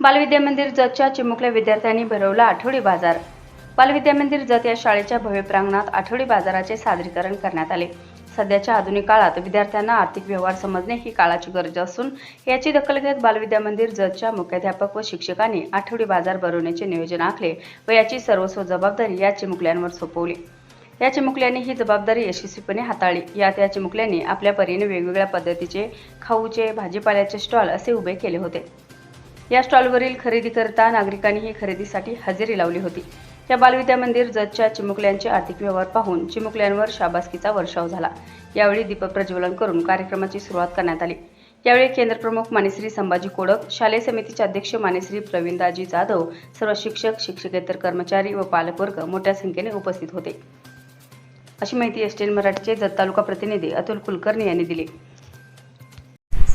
बालविद्या मंदिर जतच्या चिमुकल्या विद्यार्थ्यांनी भरवला आठवडी बाजार. बालविद्या मंदिर जत या शाळेच्या भव्य प्रांगणात आठवडी बाजाराचे सादरीकरण करण्यात आले. सध्याच्या आधुनिक काळात विद्यार्थ्यांना आर्थिक व्यवहार समजणे ही काळाची गरज असून याची दखल घेत बालविद्या मंदिर जतच्या मुख्याध्यापक व शिक्षकांनी आठवडी बाजार भरवण्याचे नियोजन आखले व याची सर्वस्व जबाबदारी या चिमुकल्यांवर सोपवली. या चिमुकल्यांनी ही जबाबदारी यशस्वीपणे हाताळली. यात या चिमुकल्यांनी आपल्या परीने वेगवेगळ्या पद्धतीचे खाऊचे भाजीपाल्याचे स्टॉल असे उभे केले होते. या स्टॉलवरील खरेदी करता नागरिकांनी ही खरेदीसाठी हजेरी लावली होती. या बालविद्या मंदिर जतच्या चिमुकल्यांचे आर्थिक व्यवहार पाहून चिमुकल्यांवर शाबासकीचा वर्षाव झाला. यावेळी दीपप्रज्वलन करून कार्यक्रमाची सुरुवात करण्यात आली. यावेळी केंद्रप्रमुख मानेश्री संभाजी कोडक शालेय समितीचे अध्यक्ष मानेश्री प्रवीणदाजी जाधव सर्व शिक्षक शिक्षकेतर कर्मचारी व पालकवर्ग मोठ्या संख्येने उपस्थित होते. अशी माहिती एस टी एन मराठीचे जत तालुका प्रतिनिधी अतुल कुलकर्णी यांनी दिली.